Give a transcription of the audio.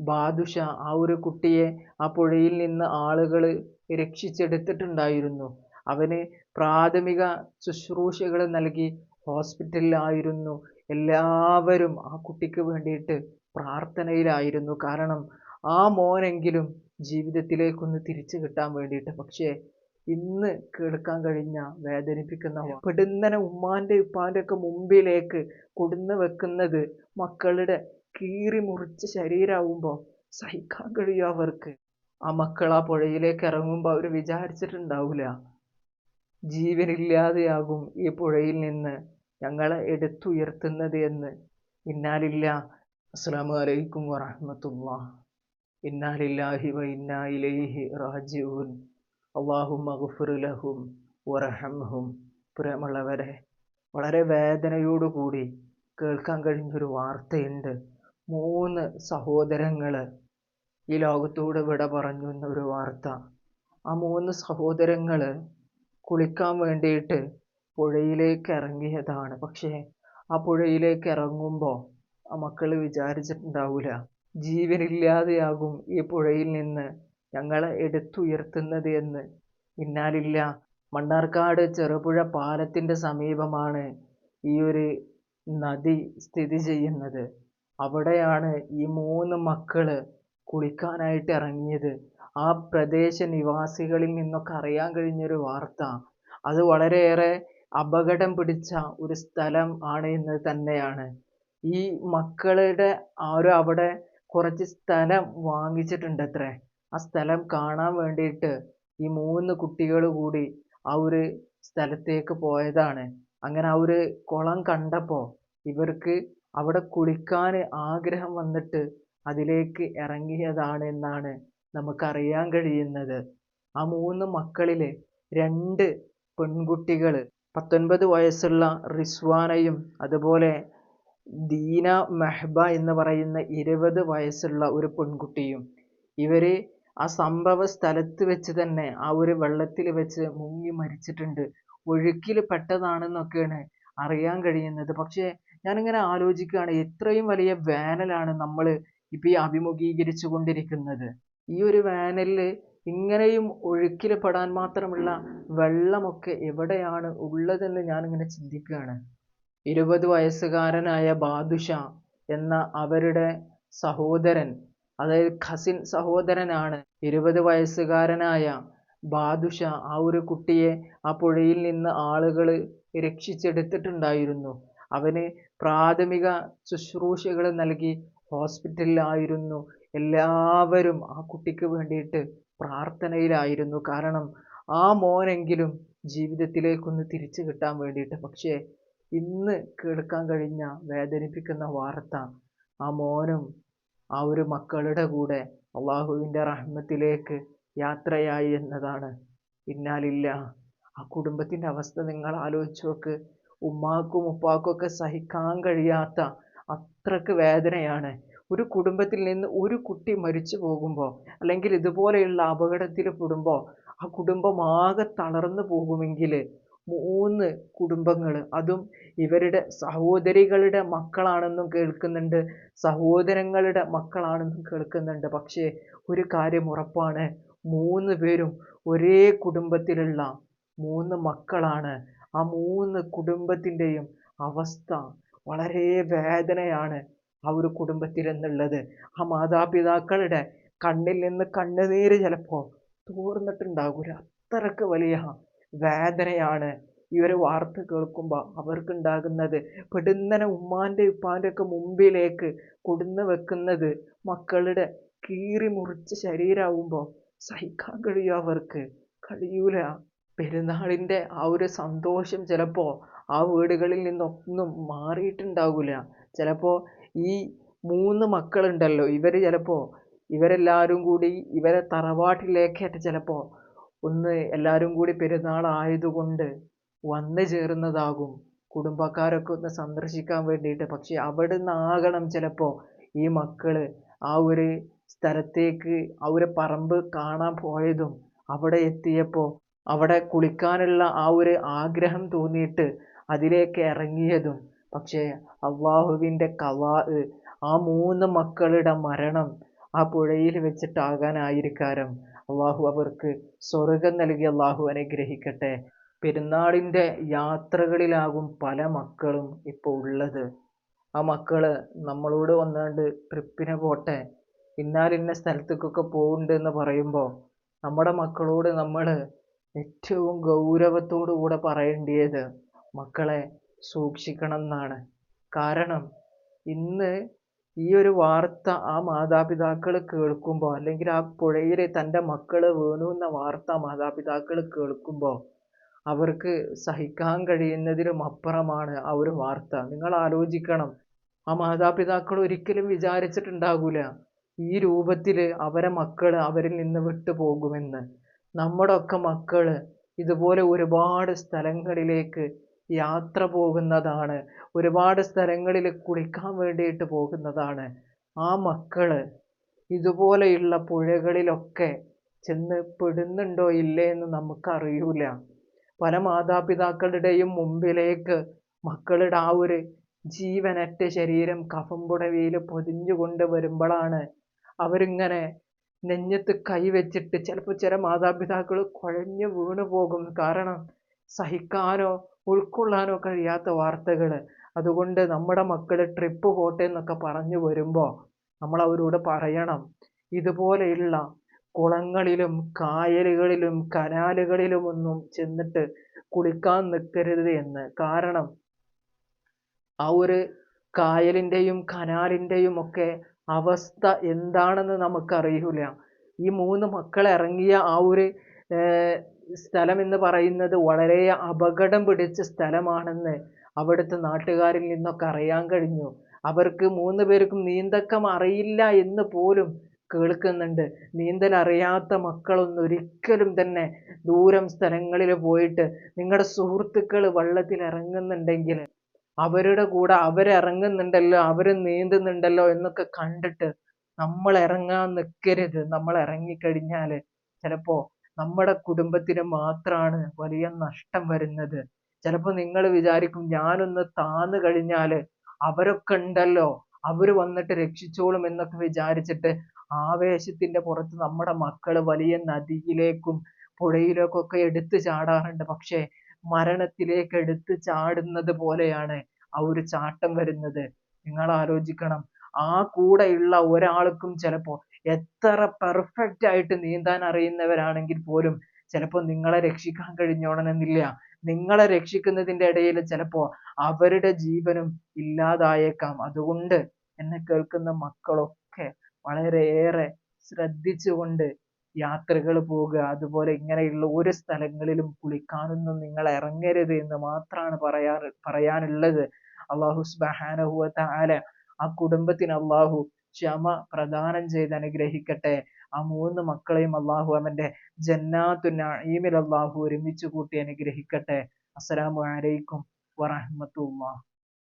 ബാദുഷ ആ ഒരു കുട്ടിയെ ആ പുഴയിൽ നിന്ന് ആളുകൾ രക്ഷിച്ചെടുത്തിട്ടുണ്ടായിരുന്നു. അവന് പ്രാഥമിക ശുശ്രൂഷകൾ നൽകി ഹോസ്പിറ്റലിലായിരുന്നു. എല്ലാവരും ആ കുട്ടിക്ക് വേണ്ടിയിട്ട് പ്രാർത്ഥനയിലായിരുന്നു. കാരണം ആ മോനെങ്കിലും ജീവിതത്തിലേക്കൊന്ന് തിരിച്ചു കിട്ടാൻ വേണ്ടിയിട്ട്. പക്ഷേ ഇന്ന് കേൾക്കാൻ കഴിഞ്ഞ വേദനിപ്പിക്കുന്ന പെടുന്നനെ ഉമ്മാന്റെ ഉപ്പാന്റെ ഒക്കെ മുമ്പിലേക്ക് കൊടുന്ന് വെക്കുന്നത് മക്കളുടെ കീറി മുറിച്ച ശരീരമാവുമ്പോൾ സഹിക്കാൻ കഴിയും അവർക്ക്? ആ മക്കൾ ആ പുഴയിലേക്ക് ഇറങ്ങുമ്പോൾ അവർ വിചാരിച്ചിട്ടുണ്ടാവില്ല ജീവനില്ലാതെയാകും ഈ പുഴയിൽ നിന്ന് ഞങ്ങളെ എടുത്തുയർത്തുന്നത് എന്ന്. ഇന്നാലില്ല. അസ്സലാമു അലൈക്കും വറഹ്മത്തുള്ളാ. ഇന്നാലില്ലാഹി വ ഇന്നാ ഇലൈഹി റാജിഊൻ. അള്ളാഹും മഹുഫുറുലഹും ലഹും വറഹംഹും പ്രിയമുള്ളവരെ വളരെ വേദനയോടുകൂടി കേൾക്കാൻ കഴിഞ്ഞൊരു വാർത്തയുണ്ട്. മൂന്ന് സഹോദരങ്ങൾ ഈ ലോകത്തോട് വിട പറഞ്ഞു എന്നൊരു വാർത്ത. ആ മൂന്ന് സഹോദരങ്ങൾ കുളിക്കാൻ വേണ്ടിയിട്ട് പുഴയിലേക്ക് ഇറങ്ങിയതാണ്. പക്ഷേ ആ പുഴയിലേക്ക് ഇറങ്ങുമ്പോൾ ആ മക്കൾ വിചാരിച്ചിട്ടുണ്ടാവില്ല ജീവനില്ലാതെയാകും ഈ പുഴയിൽ നിന്ന് ഞങ്ങളെ എടുത്തുയർത്തുന്നത് എന്ന്. ഇന്നാലില്ല മണ്ണാർക്കാട് ചെറുപുഴ പാലത്തിന്റെ സമീപമാണ് ഈ ഒരു നദി സ്ഥിതി ചെയ്യുന്നത്. അവിടെയാണ് ഈ മൂന്ന് മക്കൾ കുളിക്കാനായിട്ട് ഇറങ്ങിയത്. ആ പ്രദേശ നിവാസികളിൽ നിന്നൊക്കെ അറിയാൻ കഴിഞ്ഞൊരു വാർത്ത. അത് വളരെയേറെ അപകടം പിടിച്ച ഒരു സ്ഥലം ആണ് എന്ന് തന്നെയാണ്. ഈ മക്കളുടെ ആരോ അവിടെ കുറച്ച് സ്ഥലം വാങ്ങിച്ചിട്ടുണ്ട് അത്രേ ആ സ്ഥലം കാണാൻ വേണ്ടിയിട്ട് ഈ മൂന്ന് കുട്ടികൾ കൂടി ആ ഒരു സ്ഥലത്തേക്ക് പോയതാണ്. അങ്ങനെ ആ ഒരു കുളം കണ്ടപ്പോൾ ഇവർക്ക് അവിടെ കുളിക്കാൻ ആഗ്രഹം വന്നിട്ട് അതിലേക്ക് ഇറങ്ങിയതാണ് എന്നാണ് നമുക്കറിയാൻ കഴിയുന്നത്. ആ മൂന്ന് മക്കളിൽ രണ്ട് പെൺകുട്ടികൾ പത്തൊൻപത് വയസ്സുള്ള റിസ്വാനയും അതുപോലെ ദീന മെഹ്ബ എന്ന് പറയുന്ന ഇരുപത് വയസ്സുള്ള ഒരു പെൺകുട്ടിയും. ഇവർ ആ സംഭവ സ്ഥലത്ത് വെച്ച് തന്നെ ആ ഒരു വെള്ളത്തിൽ വെച്ച് മുങ്ങി മരിച്ചിട്ടുണ്ട്. ഒഴുക്കിൽ പെട്ടതാണെന്നൊക്കെയാണ് അറിയാൻ കഴിയുന്നത്. പക്ഷേ ഞാനിങ്ങനെ ആലോചിക്കുകയാണ് എത്രയും വലിയ വേനലാണ് നമ്മൾ ഇപ്പോൾ ഈ അഭിമുഖീകരിച്ചു കൊണ്ടിരിക്കുന്നത്. ഈ ഒരു വേനലിൽ ഇങ്ങനെയും ഒഴുക്കിൽ പെടാൻ മാത്രമുള്ള വെള്ളമൊക്കെ എവിടെയാണ് ഉള്ളതെന്ന് ഞാനിങ്ങനെ ചിന്തിക്കുകയാണ്. ഇരുപത് വയസ്സുകാരനായ ബാദുഷ എന്ന അവരുടെ സഹോദരൻ അതായത് ഖസിൻ സഹോദരനാണ് ഇരുപത് വയസ്സുകാരനായ ബാദുഷ ആ ഒരു കുട്ടിയെ ആ പുഴയിൽ നിന്ന് ആളുകൾ രക്ഷിച്ചെടുത്തിട്ടുണ്ടായിരുന്നു. അവന് പ്രാഥമിക ശുശ്രൂഷകൾ നൽകി ഹോസ്പിറ്റലിലായിരുന്നു എല്ലാവരും ആ കുട്ടിക്ക് വേണ്ടിയിട്ട് പ്രാർത്ഥനയിലായിരുന്നു. കാരണം ആ മോനെങ്കിലും ജീവിതത്തിലേക്കൊന്ന് തിരിച്ചു കിട്ടാൻ വേണ്ടിയിട്ട്. പക്ഷേ ഇന്ന് കേൾക്കാൻ കഴിഞ്ഞ വേദനിപ്പിക്കുന്ന വാർത്ത ആ മോനും ആ ഒരു മക്കളുടെ കൂടെ അള്ളാഹുവിന്റെ റഹ്മത്തിലേക്ക് യാത്രയായി എന്നതാണ്. ഇന്നാലില്ല ആ കുടുംബത്തിന്റെ അവസ്ഥ നിങ്ങൾ ആലോചിച്ച് നോക്ക്. ഉമ്മാക്കും ഉപ്പാക്കും ഒക്കെ സഹിക്കാൻ കഴിയാത്ത അത്രയ്ക്ക് വേദനയാണ്. ഒരു കുടുംബത്തിൽ നിന്ന് ഒരു കുട്ടി മരിച്ചു പോകുമ്പോൾ അല്ലെങ്കിൽ ഇതുപോലെയുള്ള അപകടത്തിൽ പെടുമ്പോൾ ആ കുടുംബം ആകെ തളർന്നു പോകുമെങ്കിൽ മൂന്ന് കുടുംബങ്ങൾ അതും ഇവരുടെ സഹോദരികളുടെ മക്കളാണെന്നും കേൾക്കുന്നുണ്ട് സഹോദരങ്ങളുടെ മക്കളാണെന്നും കേൾക്കുന്നുണ്ട്. പക്ഷേ ഒരു കാര്യം ഉറപ്പാണ് മൂന്ന് പേരും ഒരേ കുടുംബത്തിലുള്ള മൂന്ന് മക്കളാണ്. ആ മൂന്ന് കുടുംബത്തിന്റെയും അവസ്ഥ വളരെ വേദനയാണ് ആ ഒരു കുടുംബത്തിൽ എന്നുള്ളത് ആ മാതാപിതാക്കളുടെ കണ്ണിൽ നിന്ന് കണ്ണുനീര് ചിലപ്പോൾ തോർന്നിട്ടുണ്ടാകില്ല അത്രയ്ക്ക് വലിയ വേദനയാണ് ഈ ഒരു വാർത്ത കേൾക്കുമ്പോൾ അവർക്കുണ്ടാകുന്നത്. പെടുന്നനെ ഉമ്മാന്റെ ഉപ്പാന്റെ ഒക്കെ മുമ്പിലേക്ക് കൊടുന്ന് വെക്കുന്നത് മക്കളുടെ കീറി മുറിച്ച ശരീരമാകുമ്പോൾ സഹിക്കാൻ കഴിയും അവർക്ക്? കഴിയൂല. പെരുന്നാളിന്റെ ആ ഒരു സന്തോഷം ചിലപ്പോൾ ആ വീടുകളിൽ നിന്നൊന്നും മാറിയിട്ടുണ്ടാവില്ല ചിലപ്പോൾ ഈ മൂന്ന് മക്കളുണ്ടല്ലോ ഇവർ ചിലപ്പോൾ ഇവരെല്ലാവരും കൂടി ഇവരെ തറവാട്ടിലേക്കായിട്ട് ചിലപ്പോൾ ഒന്ന് എല്ലാവരും കൂടി പെരുന്നാൾ ആയതുകൊണ്ട് വന്നു ചേർന്നതാകും. കുടുംബക്കാരൊക്കെ ഒന്ന് സന്ദർശിക്കാൻ വേണ്ടിയിട്ട്. പക്ഷെ അവിടെ നിന്നാകണം ചിലപ്പോൾ ഈ മക്കൾ ആ ഒരു സ്ഥലത്തേക്ക് ആ ഒരു പറമ്പ് കാണാൻ പോയതും അവിടെ എത്തിയപ്പോൾ അവിടെ കുളിക്കാനുള്ള ആ ഒരു ആഗ്രഹം തോന്നിയിട്ട് അതിലേക്ക് ഇറങ്ങിയതും. പക്ഷേ അള്ളാഹുവിന്റെ കലാ ആ മൂന്ന് മക്കളുടെ മരണം ആ പുഴയിൽ വെച്ചിട്ടാകാനായിരിക്കാരം. അള്ളാഹു അവർക്ക് സ്വർഗം നൽകി അള്ളാഹു അനുഗ്രഹിക്കട്ടെ. പെരുന്നാളിന്റെ യാത്രകളിലാകും പല മക്കളും ഇപ്പോൾ ഉള്ളത്. ആ മക്കൾ നമ്മളോട് വന്നാണ്ട് ട്രിപ്പിന് പോട്ടെ ഇന്നാലിന്ന സ്ഥലത്തേക്കൊക്കെ പോകുന്നുണ്ട് എന്ന് പറയുമ്പോൾ നമ്മുടെ മക്കളോട് നമ്മൾ ഏറ്റവും ഗൗരവത്തോടു കൂടെ പറയേണ്ടിയത് മക്കളെ സൂക്ഷിക്കണം എന്നാണ് കാരണം ഇന്ന് ഈ ഒരു വാർത്ത ആ മാതാപിതാക്കൾ കേൾക്കുമ്പോൾ അല്ലെങ്കിൽ ആ പുഴയിൽ തന്റെ മക്കൾ വീണു എന്ന വാർത്ത മാതാപിതാക്കൾ കേൾക്കുമ്പോൾ അവർക്ക് സഹിക്കാൻ കഴിയുന്നതിലും അപ്പുറമാണ് ആ ഒരു വാർത്ത. നിങ്ങൾ ആലോചിക്കണം. ആ മാതാപിതാക്കൾ ഒരിക്കലും വിചാരിച്ചിട്ടുണ്ടാകൂല ഈ രൂപത്തിൽ അവരെ മക്കൾ അവരിൽ നിന്ന് വിട്ടു പോകുമെന്ന് നമ്മുടെ ഒക്കെ മക്കൾ ഇതുപോലെ ഒരുപാട് സ്ഥലങ്ങളിലേക്ക് യാത്ര പോകുന്നതാണ്. ഒരുപാട് സ്ഥലങ്ങളിൽ കുളിക്കാൻ വേണ്ടിയിട്ട് പോകുന്നതാണ്. ആ മക്കൾ ഇതുപോലെയുള്ള പുഴകളിലൊക്കെ ചെന്ന് പെടുന്നുണ്ടോ ഇല്ലേ എന്ന് നമുക്കറിയൂല. പല മാതാപിതാക്കളുടെയും മുമ്പിലേക്ക് മക്കളുടെ ആ ഒരു ജീവനറ്റ ശരീരം കഫം പുടവയിൽ പൊതിഞ്ഞുകൊണ്ട് വരുമ്പോഴാണ് അവരിങ്ങനെ നെഞ്ഞത്ത് കൈവച്ചിട്ട് ചിലപ്പോൾ ചില മാതാപിതാക്കൾ കുഴഞ്ഞു വീണു പോകും. കാരണം സഹിക്കാനോ ഉൾക്കൊള്ളാനോ കഴിയാത്ത വാർത്തകൾ അതുകൊണ്ട് നമ്മുടെ മക്കൾ ട്രിപ്പ് പോട്ടെ എന്നൊക്കെ പറഞ്ഞു വരുമ്പോൾ നമ്മൾ അവരോട് പറയണം. ഇതുപോലെയുള്ള കുളങ്ങളിലും കായലുകളിലും കനാലുകളിലും ഒന്നും ചെന്നിട്ട് കുളിക്കാൻ നിൽക്കരുത് എന്ന്. കാരണം ആ ഒരു കായലിന്റെയും കനാലിന്റെയും ഒക്കെ അവസ്ഥ എന്താണെന്ന് നമുക്കറിയില്ല ഈ മൂന്ന് മക്കൾ ഇറങ്ങിയ ആ ഒരു സ്ഥലം എന്ന് പറയുന്നത് വളരെ അപകടം പിടിച്ച സ്ഥലമാണെന്ന് അവിടുത്തെ നാട്ടുകാരിൽ നിന്നൊക്കെ അറിയാൻ കഴിഞ്ഞു. അവർക്ക് മൂന്ന് പേർക്കും നീന്തക്കം അറിയില്ല എന്ന് പോലും കേൾക്കുന്നുണ്ട്. നീന്തൽ അറിയാത്ത മക്കളൊന്നും ഒരിക്കലും തന്നെ ദൂരം സ്ഥലങ്ങളിൽ പോയിട്ട് നിങ്ങളുടെ സുഹൃത്തുക്കൾ വള്ളത്തിൽ ഇറങ്ങുന്നുണ്ടെങ്കിൽ അവരുടെ കൂടെ അവരിറങ്ങുന്നുണ്ടല്ലോ അവർ നീന്തുന്നുണ്ടല്ലോ എന്നൊക്കെ കണ്ടിട്ട് നമ്മൾ ഇറങ്ങാൻ നിൽക്കരുത് നമ്മൾ ഇറങ്ങിക്കഴിഞ്ഞാൽ ചിലപ്പോൾ നമ്മുടെ കുടുംബത്തിന് മാത്രമാണ് വലിയ നഷ്ടം വരുന്നത്. ചിലപ്പോൾ നിങ്ങൾ വിചാരിക്കും ഞാനൊന്ന് താന്നു കഴിഞ്ഞാൽ അവരൊക്കെ ഉണ്ടല്ലോ അവർ വന്നിട്ട് രക്ഷിച്ചോളും എന്നൊക്കെ വിചാരിച്ചിട്ട് ആവേശത്തിന്റെ പുറത്ത് നമ്മുടെ മക്കൾ വലിയ നദിയിലേക്കും പുഴയിലേക്കൊക്കെ എടുത്തു ചാടാറുണ്ട്. പക്ഷേ മരണത്തിലേക്ക് എടുത്തു ചാടുന്നത് പോലെയാണ് ആ ഒരു ചാട്ടം വരുന്നത്. നിങ്ങൾ ആലോചിക്കണം. ആ കൂടെയുള്ള ഒരാൾക്കും ചിലപ്പോൾ എത്ര perfect ആയിട്ട് നീന്താൻ അറിയുന്നവരാണെങ്കിൽ പോലും ചിലപ്പോൾ നിങ്ങളെ രക്ഷിക്കാൻ കഴിഞ്ഞോളണമെന്നില്ല നിങ്ങളെ രക്ഷിക്കുന്നതിന്റെ ഇടയിൽ ചിലപ്പോൾ അവരുടെ ജീവനും ഇല്ലാതായേക്കാം. അതുകൊണ്ട് എന്നെ കേൾക്കുന്ന മക്കളൊക്കെ വളരെയേറെ ശ്രദ്ധിച്ചുകൊണ്ട് യാത്രകൾ പോവുക അതുപോലെ ഇങ്ങനെയുള്ള ഒരു സ്ഥലങ്ങളിലും കുളിക്കാനൊന്നും നിങ്ങൾ ഇറങ്ങരുത് എന്ന് മാത്രമാണ് പറയാറ് പറയാനുള്ളത്. അള്ളാഹു സുബ്ഹാനഹു വ തആല ആ കുടുംബത്തിന് അള്ളാഹു ക്ഷമ പ്രദാനം ചെയ്ത് അനുഗ്രഹിക്കട്ടെ. ആ മൂന്ന് മക്കളെയും അള്ളാഹു അവന്റെ ജന്നാത്തു നഈമിൽ അള്ളാഹു ഒരുമിച്ച് കൂട്ടി അനുഗ്രഹിക്കട്ടെ. അസ്സലാമു അലൈക്കും വറഹ്മത്തുള്ളാഹി.